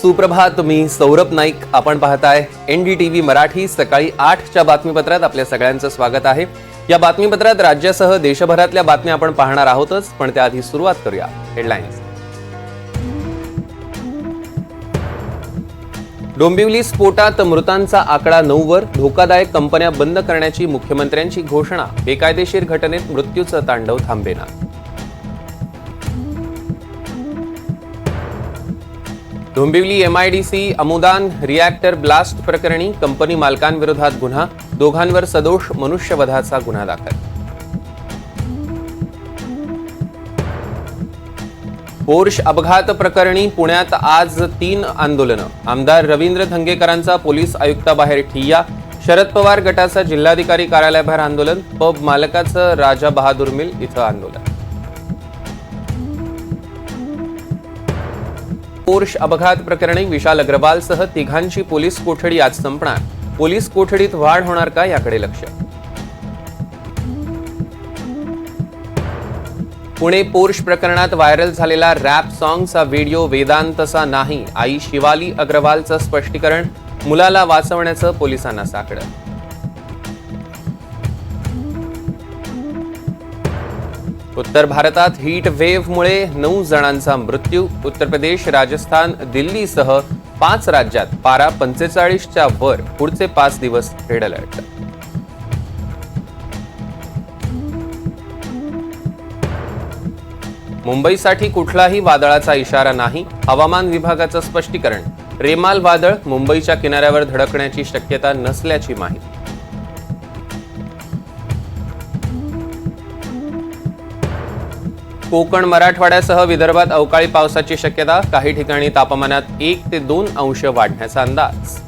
सुप्रभात मी सौरभ नाईक. आपण पाहताय N D T V Marathi सकाळी आठच्या बातमीपत्रात आपल्या सगळ्यांचं स्वागत आहे. या बातमीपत्रात राज्यासह देशभरातल्या बातम्या आपण पाहणार आहोतच पण त्याआधी सुरुवात करूया. हेडलाईन्स. डोंबिवली स्फोटात मृतांचा आकडा नऊवर धोकादायक कंपन्या बंद करण्याची मुख्यमंत्र्यांची घोषणा. बेकायदेशीर घटनेत मृत्यूचं तांडव थांबेना. Dombivli MIDC Amudan reactor blast प्रकरणी कंपनी मालकांविरोधात गुन्हा दोघांवर सदोष मनुष्यवधाचा गुन्हा दाखल. पोर्श अपघात प्रकरणी पुण्यात आज तीन आंदोलनं. आमदार रवींद्र धंगेकरांचा पोलीस आयुक्ताबाहेर ठिय्या. शरद पवार गटाचं जिल्हाधिकारी कार्यालयाबाहेर आंदोलन. पब मालकाचं राजा बहादूर मिल इथं आंदोलन. पोर्श अपघात प्रकरणी विशाल अग्रवालसह तिघांची पोलीस कोठडी आज संपणार. पोलीस कोठडीत वाढ होणार का याकडे लक्ष? पुणे पोर्श प्रकरणात व्हायरल झालेला रॅप सॉंगचा व्हिडिओ वेदांतचा नाही. आई शिवाली अग्रवालचं स्पष्टीकरण मुलाला वाचवण्याचं पोलिसांना साकडं. उत्तर भारतात हीट वेव्हमुळे नऊ जणांचा मृत्यू उत्तर प्रदेश राजस्थान दिल्लीसह पाच राज्यात पारा पंचेचाळीसच्या वर पुढचे पाच दिवस रेड अलर्ट मुंबईसाठी कुठलाही वादळाचा इशारा नाही हवामान विभागाचं स्पष्टीकरण. रेमाल वादळ मुंबईच्या किनाऱ्यावर धडकण्याची शक्यता नसल्याची माहिती. कोकण मराठवाड्यासह विदर्भात अवकाळी पावसाची शक्यता. काही ठिकाणी तापमानात एक ते दोन अंश वाढण्याचा अंदाज.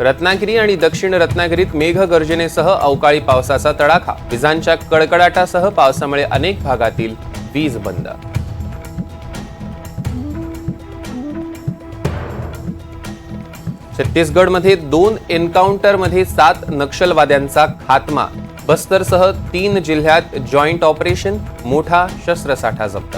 रत्नागिरी आणि दक्षिण रत्नागिरीत मेघगर्जनेसह अवकाळी पावसाचा तडाखा. विजांच्या कडकडाटासह पावसामुळे अनेक भागातील वीज बंद. छत्तीसगडमध्ये दोन एन्काउंटरमध्ये सात नक्षलवाद्यांचा खात्मा. बस्तरसह तीन जिल्ह्यात जॉईंट ऑपरेशन मोठा शस्त्रसाठा जप्त.